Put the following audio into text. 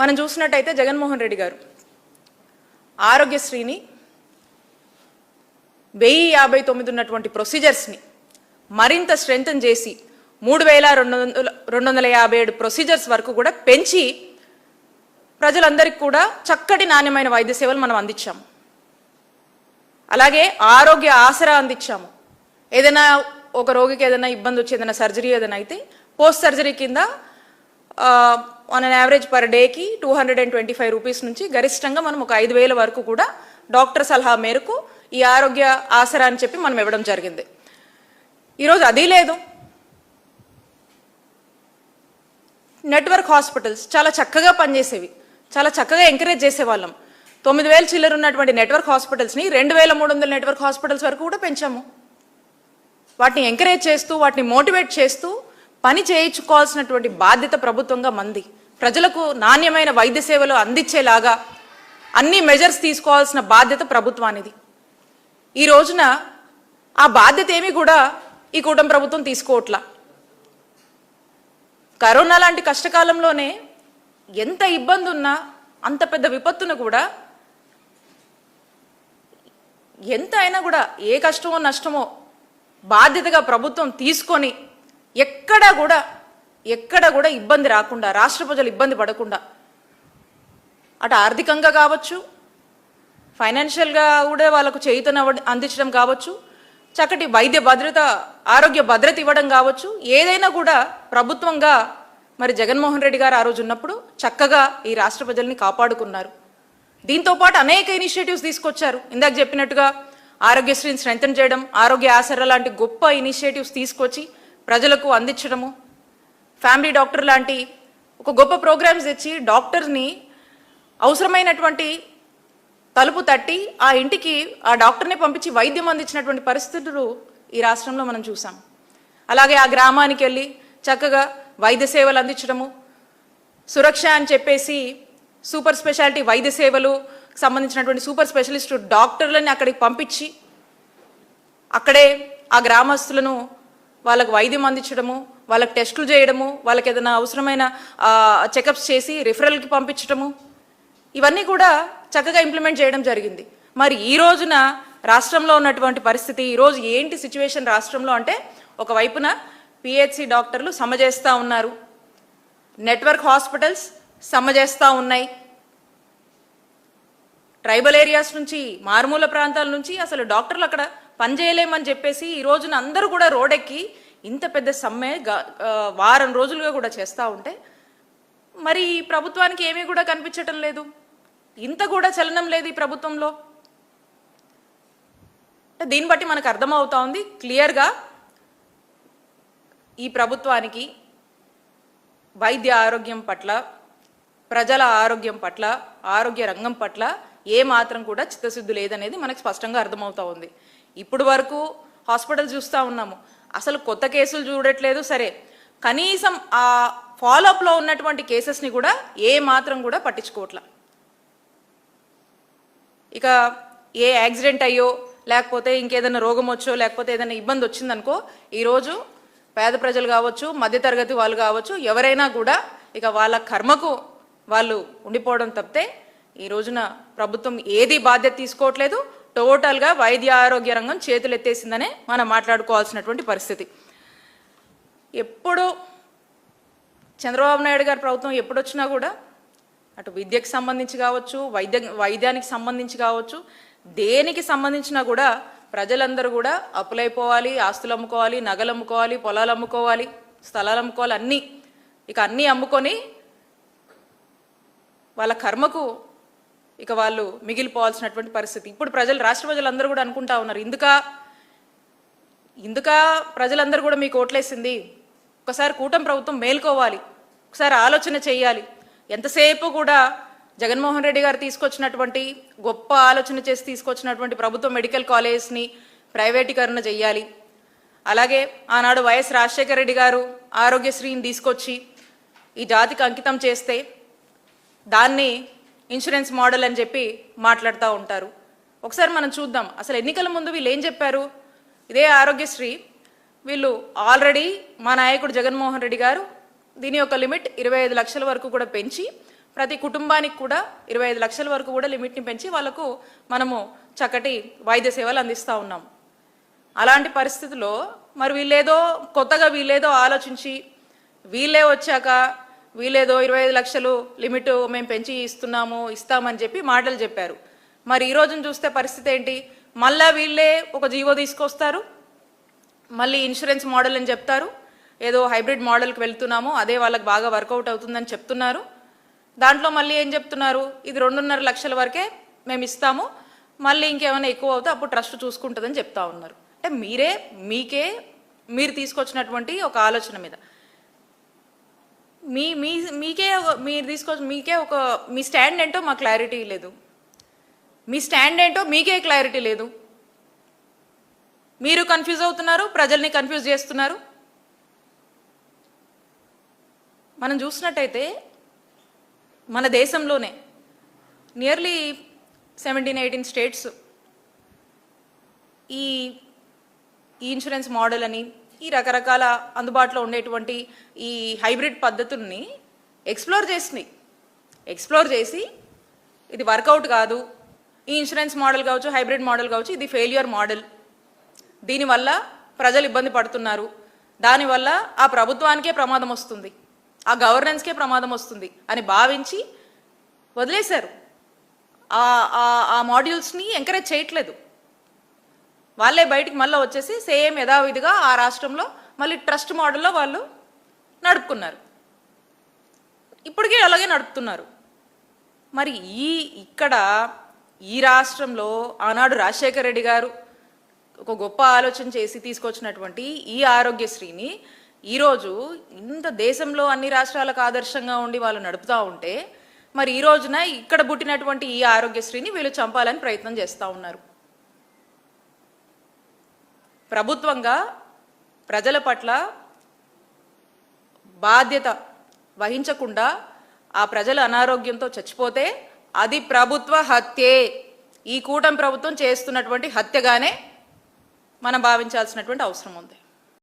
మనం చూసినట్టయితే జగన్మోహన్ రెడ్డి గారు ఆరోగ్యశ్రీని వెయ్యి యాభై తొమ్మిది ఉన్నటువంటి ప్రొసీజర్స్ని మరింత స్ట్రెంగ్తన్ చేసి మూడు వేల రెండు వందల రెండు వందల యాభై ఏడు ప్రొసీజర్స్ వరకు కూడా పెంచి ప్రజలందరికీ కూడా చక్కటి నాణ్యమైన వైద్య సేవలు మనం అందించాము. అలాగే ఆరోగ్య ఆసరా అందించాము. ఏదైనా ఒక రోగికి ఏదైనా ఇబ్బంది వచ్చి ఏదైనా సర్జరీ ఏదైనా అయితే పోస్ట్ సర్జరీ కింద ఆన్ అన్ యావరేజ్ పర్ డేకి two hundred and twenty five rupees నుంచి గరిష్టంగా మనం ఒక ఐదు వేల వరకు కూడా డాక్టర్ సలహా మేరకు ఈ ఆరోగ్య ఆసరా అని చెప్పి మనం ఇవ్వడం జరిగింది. ఈరోజు అది లేదు. నెట్వర్క్ హాస్పిటల్స్ చాలా చక్కగా పనిచేసేవి. చాలా చక్కగా ఎంకరేజ్ చేసేవాళ్ళం. తొమ్మిది వేల చిల్లర ఉన్నటువంటి నెట్వర్క్ హాస్పిటల్స్ని రెండు వేల మూడు వందల నెట్వర్క్ హాస్పిటల్స్ వరకు కూడా పెంచాము. వాటిని ఎంకరేజ్ చేస్తూ వాటిని మోటివేట్ చేస్తూ పని చేయించుకోవాల్సినటువంటి బాధ్యత ప్రభుత్వంగా మంది. ప్రజలకు నాణ్యమైన వైద్య సేవలు అందించేలాగా అన్ని మెజర్స్ తీసుకోవాల్సిన బాధ్యత ప్రభుత్వానిది. ఈ రోజున ఆ బాధ్యత ఏమీ కూడా ఈ కూటమి ప్రభుత్వం తీసుకోవట్లా. కరోనా లాంటి కష్టకాలంలోనే ఎంత ఇబ్బంది ఉన్నా అంత పెద్ద విపత్తును కూడా ఎంత అయినా కూడా ఏ కష్టమో నష్టమో బాధ్యతగా ప్రభుత్వం తీసుకొని ఎక్కడ కూడా ఎక్కడ కూడా ఇబ్బంది రాకుండా రాష్ట్ర ప్రజలు ఇబ్బంది పడకుండా. అటు ఆర్థికంగా కావచ్చు ఫైనాన్షియల్గా కూడా వాళ్ళకు చేయుతను అందించడం కావచ్చు చక్కటి వైద్య భద్రత ఆరోగ్య భద్రత ఇవ్వడం కావచ్చు ఏదైనా కూడా ప్రభుత్వంగా మరి జగన్మోహన్ రెడ్డి గారు ఆ రోజు ఉన్నప్పుడు చక్కగా ఈ రాష్ట్ర ప్రజల్ని కాపాడుకున్నారు. దీంతో పాటు అనేక ఇనిషియేటివ్స్ తీసుకొచ్చారు. ఇందాక చెప్పినట్టుగా ఆరోగ్యశ్రీని స్ట్రెంథన్ చేయడం ఆరోగ్య ఆసర లాంటి గొప్ప ఇనిషియేటివ్స్ తీసుకొచ్చి ప్రజలకు అందించడము. ఫ్యామిలీ డాక్టర్ లాంటి ఒక గొప్ప ప్రోగ్రామ్స్ తెచ్చి డాక్టర్ని అవసరమైనటువంటి తలుపు తట్టి ఆ ఇంటికి ఆ డాక్టర్ని పంపించి వైద్యం అందించినటువంటి పరిస్థితులు ఈ రాష్ట్రంలో మనం చూసాం. అలాగే ఆ గ్రామానికి వెళ్ళి చక్కగా వైద్య సేవలు అందించడము. సురక్ష అని చెప్పేసి సూపర్ స్పెషాలిటీ వైద్య సేవలు సంబంధించినటువంటి సూపర్ స్పెషలిస్ట్ డాక్టర్లని అక్కడికి పంపించి అక్కడే ఆ గ్రామస్తులను వాళ్ళకు వైద్యం అందించడము వాళ్ళకి టెస్టులు చేయడము వాళ్ళకి ఏదైనా అవసరమైన చెకప్స్ చేసి రిఫరల్కి పంపించడము ఇవన్నీ కూడా చక్కగా ఇంప్లిమెంట్ చేయడం జరిగింది. మరి ఈ రోజున రాష్ట్రంలో ఉన్నటువంటి పరిస్థితి ఈరోజు ఏంటి సిచ్యువేషన్ రాష్ట్రంలో అంటే ఒకవైపున పిహెచ్సి డాక్టర్లు సమ్మె చేస్తూ ఉన్నారు. నెట్వర్క్ హాస్పిటల్స్ సమ్మె చేస్తూ ఉన్నాయి. ట్రైబల్ ఏరియాస్ నుంచి మారుమూల ప్రాంతాల నుంచి అసలు డాక్టర్లు అక్కడ పనిచేయలేమని చెప్పేసి ఈ రోజున అందరూ కూడా రోడెక్కి ఇంత పెద్ద సమ్మె వారం రోజులుగా కూడా చేస్తూ ఉంటే మరి ఈ ప్రభుత్వానికి ఏమీ కూడా కనిపించటం లేదు. ఇంత కూడా చలనం లేదు ఈ ప్రభుత్వంలో. అంటే దీన్ని బట్టి మనకు అర్థమవుతా ఉంది క్లియర్గా ఈ ప్రభుత్వానికి వైద్య ఆరోగ్యం పట్ల ప్రజల ఆరోగ్యం పట్ల ఆరోగ్య రంగం పట్ల ఏ మాత్రం కూడా చిత్తశుద్ధి లేదనేది మనకు స్పష్టంగా అర్థమవుతా ఉంది. ఇప్పుడు వరకు హాస్పిటల్ చూస్తూ ఉన్నాము. అసలు కొత్త కేసులు చూడట్లేదు సరే. కనీసం ఆ ఫాలోఅప్లో ఉన్నటువంటి కేసెస్ని కూడా ఏ మాత్రం కూడా పట్టించుకోవట్లా. ఇక ఏ యాక్సిడెంట్ అయ్యో లేకపోతే ఇంకేదైనా రోగం వచ్చో లేకపోతే ఏదైనా ఇబ్బంది వచ్చిందనుకో ఈరోజు పేద ప్రజలు కావచ్చు మధ్యతరగతి వాళ్ళు కావచ్చు ఎవరైనా కూడా ఇక వాళ్ళ కర్మకు వాళ్ళు ఉండిపోవడం తప్పితే ఈ రోజున ప్రభుత్వం ఏది బాధ్యత తీసుకోవట్లేదు టోటల్గా వైద్య ఆరోగ్య రంగం చేతులు ఎత్తేసిందనే మనం మాట్లాడుకోవాల్సినటువంటి పరిస్థితి. ఎప్పుడు చంద్రబాబు నాయుడు గారి ప్రభుత్వం ఎప్పుడు వచ్చినా కూడా అటు విద్యకు సంబంధించి కావచ్చు వైద్య వైద్యానికి సంబంధించి కావచ్చు దేనికి సంబంధించినా కూడా ప్రజలందరూ కూడా అప్పులైపోవాలి ఆస్తులు అమ్ముకోవాలి నగలు అమ్ముకోవాలి పొలాలు అమ్ముకోవాలి స్థలాలు అమ్ముకోవాలి అన్నీ ఇక అన్నీ అమ్ముకొని వాళ్ళ కర్మకు ఇక వాళ్ళు మిగిలిపోవాల్సినటువంటి పరిస్థితి. ఇప్పుడు ప్రజలు రాష్ట్ర ప్రజలందరూ కూడా అనుకుంటా ఉన్నారు ఇందుక ఇందుక ప్రజలందరూ కూడా మీకు ఓట్లేసింది. ఒకసారి కూటమి ప్రభుత్వం మేల్కోవాలి ఒకసారి ఆలోచన చేయాలి. ఎంతసేపు కూడా జగన్మోహన్ రెడ్డి గారు తీసుకొచ్చినటువంటి గొప్ప ఆలోచన చేసి తీసుకొచ్చినటువంటి ప్రభుత్వ మెడికల్ కాలేజ్ని ప్రైవేటీకరణ చేయాలి. అలాగే ఆనాడు వైఎస్ రాజశేఖర రెడ్డి గారు ఆరోగ్యశ్రీని తీసుకొచ్చి ఈ జాతికి అంకితం చేస్తే దాన్ని ఇన్సూరెన్స్ మోడల్ అని చెప్పి మాట్లాడుతూ ఉంటారు. ఒకసారి మనం చూద్దాం. అసలు ఎన్నికల ముందు వీళ్ళు ఏం చెప్పారు? ఇదే ఆరోగ్యశ్రీ. వీళ్ళు ఆల్రెడీ మా నాయకుడు జగన్మోహన్ రెడ్డి గారు దీని యొక్క లిమిట్ ఇరవై ఐదు లక్షల వరకు కూడా పెంచి ప్రతి కుటుంబానికి కూడా ఇరవై ఐదు లక్షల వరకు కూడా లిమిట్ని పెంచి వాళ్ళకు మనము చక్కటి వైద్య సేవలు అందిస్తూ ఉన్నాం. అలాంటి పరిస్థితుల్లో మరి వీళ్ళేదో కొత్తగా వీళ్ళేదో ఆలోచించి వీళ్ళే వచ్చాక వీళ్ళేదో ఇరవై ఐదు లక్షలు లిమిట్ మేము పెంచి ఇస్తున్నాము ఇస్తామని చెప్పి మాటలు చెప్పారు. మరి ఈ రోజును చూస్తే పరిస్థితి ఏంటి? మళ్ళా వీళ్ళే ఒక జీవో తీసుకొస్తారు? మళ్ళీ ఇన్సూరెన్స్ మోడల్ అని చెప్తారు? ఏదో హైబ్రిడ్ మోడల్కి వెళ్తున్నాము అదే వాళ్ళకి బాగా వర్కౌట్ అవుతుందని చెప్తున్నారు. దాంట్లో మళ్ళీ ఏం చెప్తున్నారు? ఇది రెండున్నర లక్షల వరకే మేము ఇస్తాము మళ్ళీ ఇంకేమైనా ఎక్కువ అవుతే అప్పుడు ట్రస్ట్ చూసుకుంటుందని చెప్తా ఉన్నారు. అంటే మీరే మీకే మీరు తీసుకొచ్చినటువంటి ఒక ఆలోచన మీద. మీ మీ మీకే మీరు తీసుకోవచ్చు మీకే ఒక మీ స్టాండ్ ఏంటో మా క్లారిటీ లేదు. మీ స్టాండ్ ఏంటో మీకే క్లారిటీ లేదు. మీరు కన్ఫ్యూజ్ అవుతున్నారు ప్రజల్ని కన్ఫ్యూజ్ చేస్తున్నారు. మనం చూసినట్టయితే మన దేశంలోనే నియర్లీ సెవెంటీన్ ఎయిటీన్ స్టేట్స్ ఈ ఈ ఇన్సూరెన్స్ మోడల్ అని ఈ రకరకాల అందుబాటులో ఉండేటువంటి ఈ హైబ్రిడ్ పద్ధతుల్ని ఎక్స్ప్లోర్ చేసినాయి ఎక్స్ప్లోర్ చేసి ఇది వర్కౌట్ కాదు. ఈ ఇన్సూరెన్స్ మోడల్ కావచ్చు హైబ్రిడ్ మోడల్ కావచ్చు ఇది ఫెయిల్యూర్ మోడల్. దీనివల్ల ప్రజలు ఇబ్బంది పడుతున్నారు. దానివల్ల ఆ ప్రభుత్వానికే ప్రమాదం వస్తుంది. ఆ గవర్నెన్స్కే ప్రమాదం వస్తుంది అని భావించి వదిలేశారు. ఆ ఆ- ఆ మాడ్యూల్స్ని ఎంకరేజ్ చేయట్లేదు. వాళ్ళే బయటికి మళ్ళీ వచ్చేసి సేమ్ యథావిధిగా ఆ రాష్ట్రంలో మళ్ళీ ట్రస్ట్ మోడల్లో వాళ్ళు నడుపుకున్నారు. ఇప్పటికీ అలాగే నడుపుతున్నారు. మరి ఈ ఇక్కడ ఈ రాష్ట్రంలో ఆనాడు రాజశేఖర రెడ్డి గారు ఒక గొప్ప ఆలోచన చేసి తీసుకొచ్చినటువంటి ఈ ఆరోగ్యశ్రీని ఈరోజు ఇంత దేశంలో అన్ని రాష్ట్రాలకు ఆదర్శంగా ఉండి వాళ్ళు నడుపుతూ ఉంటే మరి ఈ రోజున ఇక్కడ పుట్టినటువంటి ఈ ఆరోగ్యశ్రీని వీళ్ళు చంపాలని ప్రయత్నం చేస్తూ ఉన్నారు. ప్రభుత్వంగా ప్రజల పట్ల బాధ్యత వహించకుండా ఆ ప్రజల అనారోగ్యంతో చచ్చిపోతే అది ప్రభుత్వ హత్యే. ఈ కూటమి ప్రభుత్వం చేస్తున్నటువంటి హత్యగానే మనం భావించాల్సినటువంటి అవసరం ఉంది.